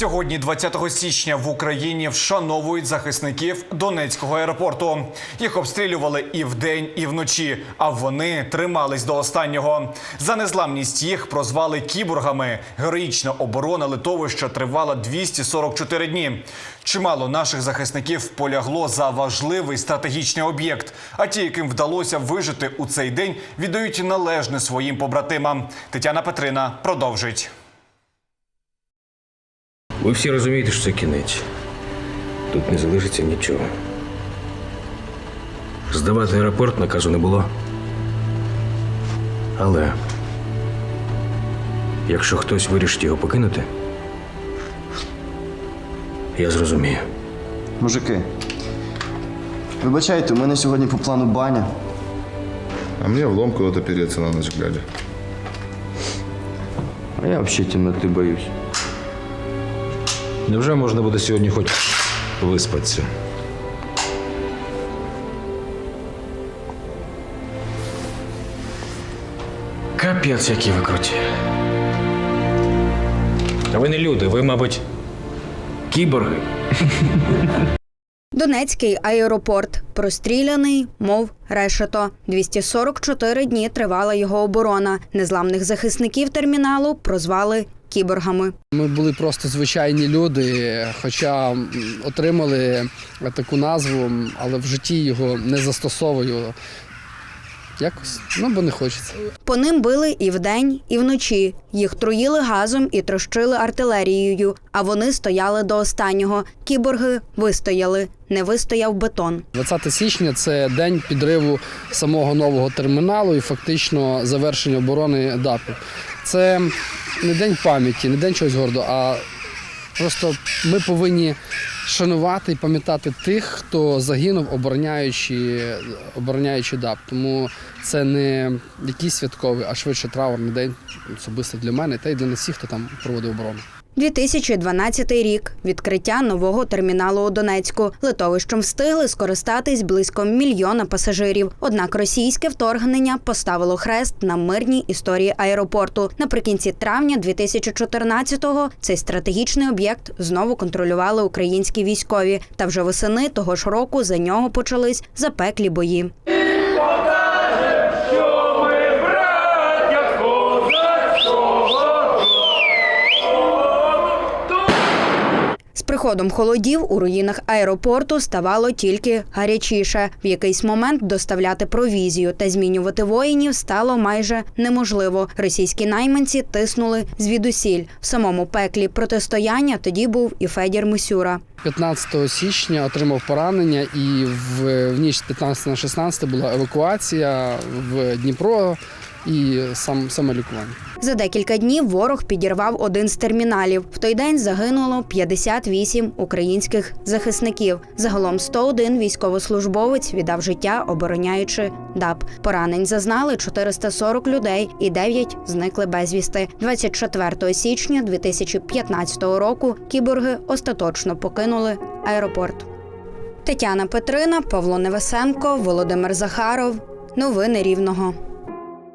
Сьогодні, 20 січня, в Україні вшановують захисників Донецького аеропорту. Їх обстрілювали і вдень, і вночі, а вони тримались до останнього. За незламність їх прозвали кіборгами. Героїчна оборона литовища тривала 244 дні. Чимало наших захисників полягло за важливий стратегічний об'єкт. А ті, яким вдалося вижити у цей день, віддають належне своїм побратимам. Тетяна Петрина продовжить. Ви всі розумієте, що це кінець. Тут не залишиться нічого. Здавати аеропорт наказу не було. Але якщо хтось вирішить його покинути, я зрозумію. Мужики, вибачайте, у мене сьогодні по плану баня. А мне в лом куда-то переться на ночь глядя. А я взагалі темноти боюсь. Невже можна буде сьогодні хоч виспатися? Капець, які ви круті. А ви не люди, ви, мабуть, Кіборги. Донецький аеропорт простріляний, мов решето. 244 дні тривала його оборона. Незламних захисників терміналу прозвали кіборгами. Ми були просто звичайні люди, хоча отримали таку назву, але в житті його не застосовую. Якось, ну бо не хочеться. По ним били і вдень, і вночі. Їх труїли газом і трощили артилерією. А вони стояли до останнього. Кіборги вистояли. Не вистояв бетон. 20 січня це день підриву самого нового терміналу і фактично завершення оборони ДАПу. Це не день пам'яті, не день чогось гордого, а просто ми повинні шанувати і пам'ятати тих, хто загинув, обороняючи, обороняючи ДАП. Тому це не якийсь святковий, а швидше траурний день особисто для мене та й для всіх, хто там проводив оборону. 2012 рік відкриття нового терміналу у Донецьку. Литовищем встигли скористатись близько мільйона пасажирів. Однак російське вторгнення поставило хрест на мирній історії аеропорту. Наприкінці травня 2014-го цей стратегічний об'єкт знову контролювали українські військові. Та вже восени того ж року за нього почались запеклі бої. Приходом холодів у руїнах аеропорту ставало тільки гарячіше. В якийсь момент доставляти провізію та змінювати воїнів стало майже неможливо. Російські найманці тиснули звідусіль. В самому пеклі протистояння тоді був і Федір Мисюра. 15 січня отримав поранення, і в, ніч з 15 на 16 була евакуація в Дніпро і сам саме лікування. За декілька днів ворог підірвав один з терміналів. В той день загинуло 58 українських захисників. Загалом 101 військовослужбовець віддав життя, обороняючи ДАП. Поранень зазнали 440 людей, і 9 зникли безвісти. 24 січня 2015 року кіборги остаточно покинули аеропорт. Тетяна Петрина, Павло Невесенко, Володимир Захаров. Новини Рівного.